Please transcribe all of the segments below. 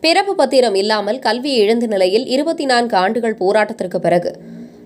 பிறப்பு பத்திரம் இல்லாமல் கல்வியை இழந்த நிலையில் இருபத்தி நான்கு ஆண்டுகள் போராட்டத்திற்கு பிறகு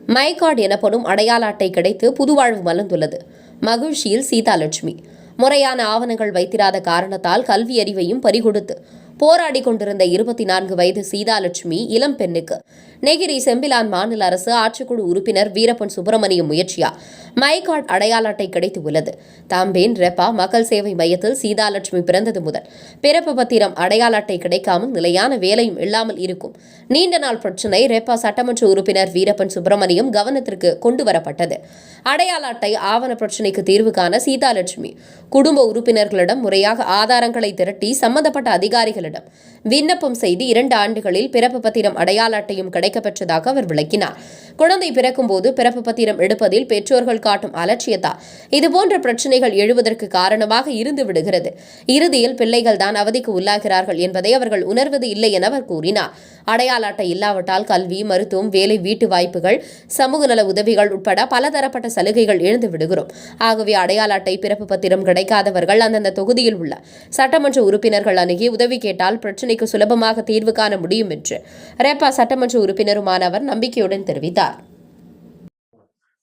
மை கார்டு எனப்படும் அடையாள அட்டை கிடைத்து புதுவாழ்வு மலர்ந்துள்ளது. மகிழ்ச்சியில் சீதாலட்சுமி முறையான ஆவணங்கள் வைத்திராத காரணத்தால் கல்வி அறிவையும் பறிகொடுத்து போராடி கொண்டிருந்த இருபத்தி நான்கு வயது சீதாலட்சுமி இளம் பெண்ணுக்கு. நெகிரி செம்பிலான் மாநில அரசு ஆட்சிக்குழு உறுப்பினர் வீரப்பன் சுப்பிரமணியம் முயற்சியா. மை கார்டு அடையாள அட்டை கிடைத்து உள்ளது. தாம்பேன் ரெப்பா மக்கள் சேவை மையத்தில் சீதாலட்சுமி பிறந்தது முதல். பிறப்பு பத்திரம் அடையாள அட்டை கிடைக்காமல் நிலையான வேலையும் இல்லாமல் இருக்கும். நீண்ட நாள் பிரச்சினை ரெப்பா சட்டமன்ற உறுப்பினர் வீரப்பன் சுப்பிரமணியம் கவனத்திற்கு கொண்டு வரப்பட்டது. அடையாள அட்டை ஆவண பிரச்சினைக்கு தீர்வு காண சீதாலட்சுமி குடும்ப உறுப்பினர்களிடம் முறையாக ஆதாரங்களை திரட்டி சம்பந்தப்பட்ட அதிகாரிகள் அதிகாரிகளிடம் விண்ணப்பம் செய்து இரண்டு ஆண்டுகளில் பிறப்பு பத்திரம் அடையாள அட்டையும் கிடைக்கப்பெற்றதாக அவர் விளக்கினார். குழந்தை பிறக்கும் போது பிறப்பு பத்திரம் எடுப்பதில் பெற்றோர்கள் காட்டும் அலட்சியத்தால் இதுபோன்ற பிரச்சனைகள் எழுவதற்கு காரணமாக இருந்து விடுகிறது. இறுதியில் பிள்ளைகள் தான் அவதிக்கு உள்ளாகிறார்கள் என்பதை அவர்கள் உணர்வது இல்லை என அவர் கூறினார். அடையாள அட்டை இல்லாவிட்டால் கல்வி மருத்துவம் வேலை வீட்டு வாய்ப்புகள் சமூக நல உதவிகள் உட்பட பலதரப்பட்ட சலுகைகள் இழந்து விடுகிறோம். ஆகவே அடையாள அட்டை பிறப்பு பத்திரம் கிடைக்காதவர்கள் அந்தந்த தொகுதியில் உள்ள சட்டமன்ற உறுப்பினர்கள் அணுகி உதவி கேட்டால் பிரச்சினைக்கு சுலபமாக தீர்வு காண முடியும் என்று. ரேப்பா சட்டமன்ற உறுப்பினருமானவர் நம்பிக்கையுடன் தெரிவித்தார்.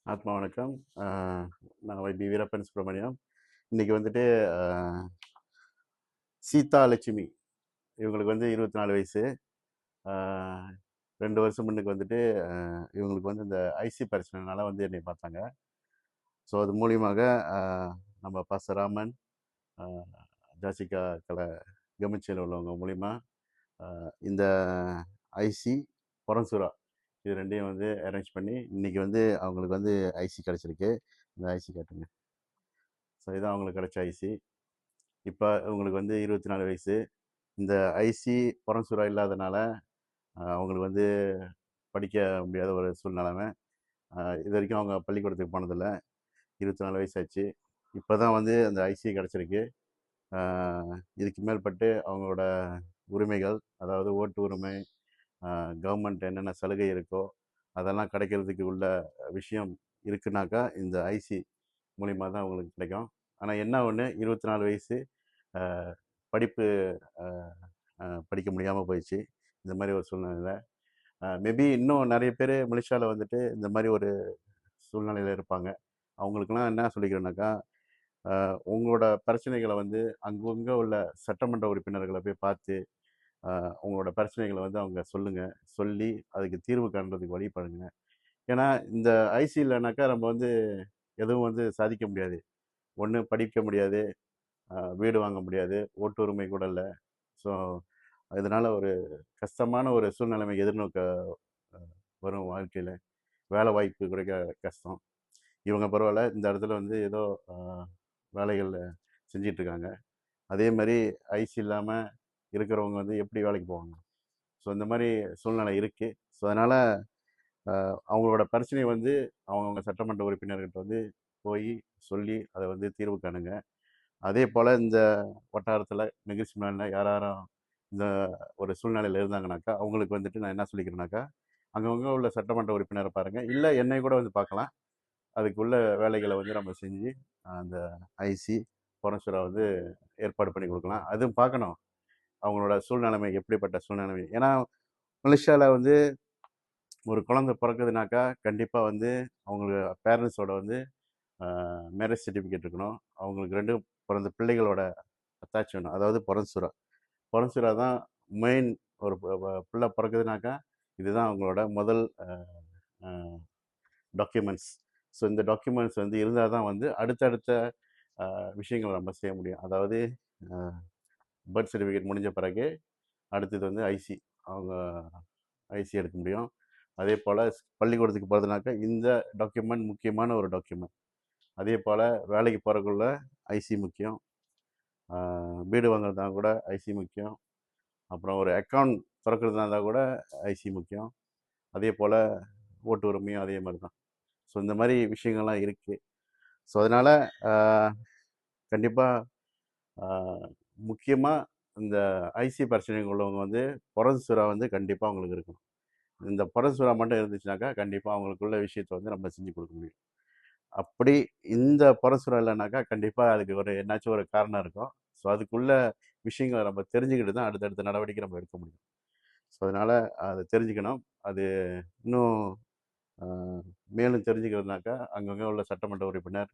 ஆத்மா வணக்கம். நான் வைபி வீரப்பன் சுப்பிரமணியம். இன்றைக்கி வந்துட்டு சீதா லட்சுமி. இவங்களுக்கு வந்து இருபத்தி நாலு வயசு ரெண்டு வருஷம் முன்னுக்கு வந்துட்டு இவங்களுக்கு வந்து இந்த ஐசி பிரச்சனைனால வந்து என்னை பார்த்தாங்க. ஸோ அது மூலியமாக நம்ம பசராமன் ஜாசிகா கலை கமிச்சியில் உள்ளவங்க மூலிமா இந்த ஐசி பொரன்சுரா இது ரெண்டையும் வந்து அரேஞ்ச் பண்ணி இன்னைக்கு வந்து அவங்களுக்கு வந்து ஐசி கிடச்சிருக்கு. இந்த ஐசி காட்டுங்க. ஸோ இதான் அவங்களுக்கு கிடச்ச ஐசி. இப்போ இவங்களுக்கு வந்து இருபத்தி நாலு வயசு. இந்த ஐசி புறன்சுரா இல்லாதனால அவங்களுக்கு வந்து படிக்க முடியாத ஒரு சூழ்நிலைமை. இது வரைக்கும் அவங்க பள்ளிக்கூடத்துக்கு போனதில்ல. இருபத்தி நாலு வயசு ஆச்சு இப்போ தான் வந்து அந்த ஐசி கிடச்சிருக்கு. இதுக்கு மேற்பட்டு அவங்களோட உரிமைகள் அதாவது ஓட்டு உரிமை கவர்மெண்ட் என்னென்ன சலுகை இருக்கோ அதெல்லாம் கிடைக்கிறதுக்கு உள்ள விஷயம் இருக்குனாக்கா இந்த ஐசி மூலிமா தான் அவங்களுக்கு கிடைக்கும். ஆனால் என்ன ஒன்று இருபத்தி நாலு வயசு படிப்பு படிக்க முடியாமல் போயிடுச்சு. இந்த மாதிரி ஒரு சூழ்நிலையில். மேபி இன்னும் நிறைய பேர் மலேசியாவில் வந்துட்டு இந்த மாதிரி ஒரு சூழ்நிலையில் இருப்பாங்க. அவங்களுக்குலாம் என்ன சொல்லிக்கிறேன்னாக்கா உங்களோட பிரச்சனைகளை வந்து அங்கங்கே உள்ள சட்டமன்ற உறுப்பினர்களை போய் பார்த்து அவங்களோட உங்களோட பிரச்சனைகளை வந்து அவங்க சொல்லுங்கள் சொல்லி அதுக்கு தீர்வு காண்றதுக்கு வழி பண்ணுங்க ஏன்னா இந்த ஐசி இல்லைனாக்கா நம்ம வந்து எதுவும் வந்து சாதிக்க முடியாது. ஒன்று படிக்க முடியாது. வீடு வாங்க முடியாது. ஓட்டுரிமை கூட இல்லை. ஸோ இதனால் ஒரு கஷ்டமான ஒரு சூழ்நிலைமை எதிர்நோக்க வரும் வாழ்க்கையில். வேலை வாய்ப்பு கிடைக்க கஷ்டம். இவங்க பரவாயில்ல இந்த இடத்துல வந்து ஏதோ வேலைகள் செஞ்சிட்ருக்காங்க. அதே மாதிரி ஐசி இல்லாமல் இருக்கிறவங்க வந்து எப்படி வேலைக்கு போவாங்க? ஸோ இந்த மாதிரி சூழ்நிலை இருக்குது ஸோ அதனால் அவங்களோட பிரச்சனையை வந்து அவங்கவுங்க சட்டமன்ற உறுப்பினர்கிட்ட வந்து போய் சொல்லி அதை வந்து தீர்வு காணுங்க. அதே போல் இந்த வட்டாரத்தில் நிகழ்ச்சி மேலில் யார் யாரும் இந்த ஒரு சூழ்நிலையில் இருந்தாங்கனாக்கா அவங்களுக்கு வந்துட்டு நான் என்ன சொல்லிக்கிறேனாக்கா அங்கங்கே உள்ள சட்டமன்ற உறுப்பினரை பாருங்கள் இல்லை என்னை கூட வந்து பார்க்கலாம் அதுக்குள்ள வேலைகளை வந்து நம்ம செஞ்சு அந்த ஐசி புரன்சுரா வந்து ஏற்பாடு பண்ணி கொடுக்கலாம். அதுவும் பார்க்கணும். அவங்களோட சூழ்நிலைமை எப்படிப்பட்ட சூழ்நிலைமை. ஏன்னா மலேசியாவில் வந்து ஒரு குழந்தை பிறக்குதுனாக்கா கண்டிப்பாக வந்து அவங்களுக்கு பேரண்ட்ஸோட வந்து மேரேஜ் சர்டிஃபிகேட் இருக்கணும். அவங்களுக்கு ரெண்டு பிறந்த பிள்ளைகளோட அத்தாச் வேணும். அதாவது புறன்சுரா புறன்சுரா தான் மெயின் ஒரு பிள்ளை பிறக்குதுனாக்கா இதுதான் அவங்களோட முதல் டாக்குமெண்ட்ஸ் ஸோ இந்த டாக்குமெண்ட்ஸ் வந்து இருந்தால் தான் வந்து அடுத்தடுத்த ஆஹ், விஷயங்களை நம்ம செய்ய முடியும். அதாவது பர்த் சர்டிஃபிகேட் முடிஞ்ச பிறகு அடுத்தது வந்து ஐசி அவங்க ஐசி எடுக்க முடியும். அதே போல் பள்ளிக்கூடத்துக்கு போகிறதுனாக்கா இந்த டாக்குமெண்ட் முக்கியமான ஒரு டாக்குமெண்ட். அதே போல் வேலைக்கு போகிறக்குள்ள ஐசி முக்கியம். வீடு வாங்குறதுனா கூட ஐசி முக்கியம். அப்புறம் ஒரு அக்கௌண்ட் திறக்கிறதுனா இருந்தால் கூட ஐசி முக்கியம். அதே போல் ஓட்டு உரிமையும் அதே மாதிரி தான். ஸோ இந்த மாதிரி விஷயங்கள்லாம் இருக்குது ஸோ அதனால் கண்டிப்பாக முக்கியமாக இந்த ஐசி பிரச்சனைகள் உள்ளவங்க வந்து புறசுரா வந்து கண்டிப்பாக அவங்களுக்கு இருக்கணும். இந்த புறசுரா மட்டும் இருந்துச்சுனாக்கா கண்டிப்பாக அவங்களுக்குள்ள விஷயத்தை வந்து நம்ம செஞ்சு கொடுக்க முடியும். அப்படி இந்த புறசுரா இல்லைனாக்கா கண்டிப்பாக அதுக்கு ஒரு என்னாச்சும் ஒரு காரணம் இருக்கும். ஸோ அதுக்குள்ள விஷயங்களை நம்ம தெரிஞ்சுக்கிட்டு தான் அடுத்தடுத்த நடவடிக்கை நம்ம எடுக்க முடியும். ஸோ அதனால் அதை தெரிஞ்சுக்கணும். அது இன்னும் மேலும் தெரிஞ்சுக்கிறதுனாக்கா அங்கங்கே உள்ள சட்டமன்ற உறுப்பினர்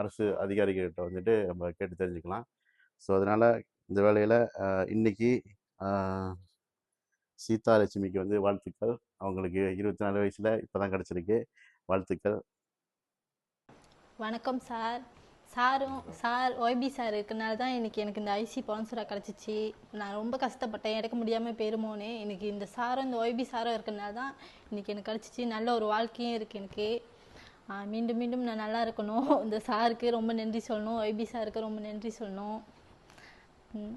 அரசு அதிகாரிகள்கிட்ட வந்துட்டு நம்ம கேட்டு தெரிஞ்சுக்கலாம். ஸோ அதனால் இந்த வேலையில் இன்னைக்கு சீதா லட்சுமிக்கு வந்து வாழ்த்துக்கள். அவங்களுக்கு இருபத்தி நாலு வயசில் இப்போ தான் கிடச்சிருக்கு. வாழ்த்துக்கள். வணக்கம் சார். சாரும் சார் ஒய்பி சார் இருக்கனால தான் இன்றைக்கி எனக்கு இந்த ஐசி ஸ்பான்சராக கிடச்சிச்சு. நான் ரொம்ப கஷ்டப்பட்டேன். எடுக்க முடியாமல் போயிருமோன்னு. இன்னைக்கு இந்த சாரும் இந்த ஒய்பி சாரும் இருக்கனால தான் இன்னைக்கு எனக்கு கிடச்சிச்சு. நல்ல ஒரு வாழ்க்கையும் இருக்குது எனக்கு. மீண்டும் மீண்டும் நான் நல்லா இருக்கணும். இந்த சாருக்கு ரொம்ப நன்றி சொல்லணும். ஒய்பி சாருக்கு ரொம்ப நன்றி சொல்லணும். ம்.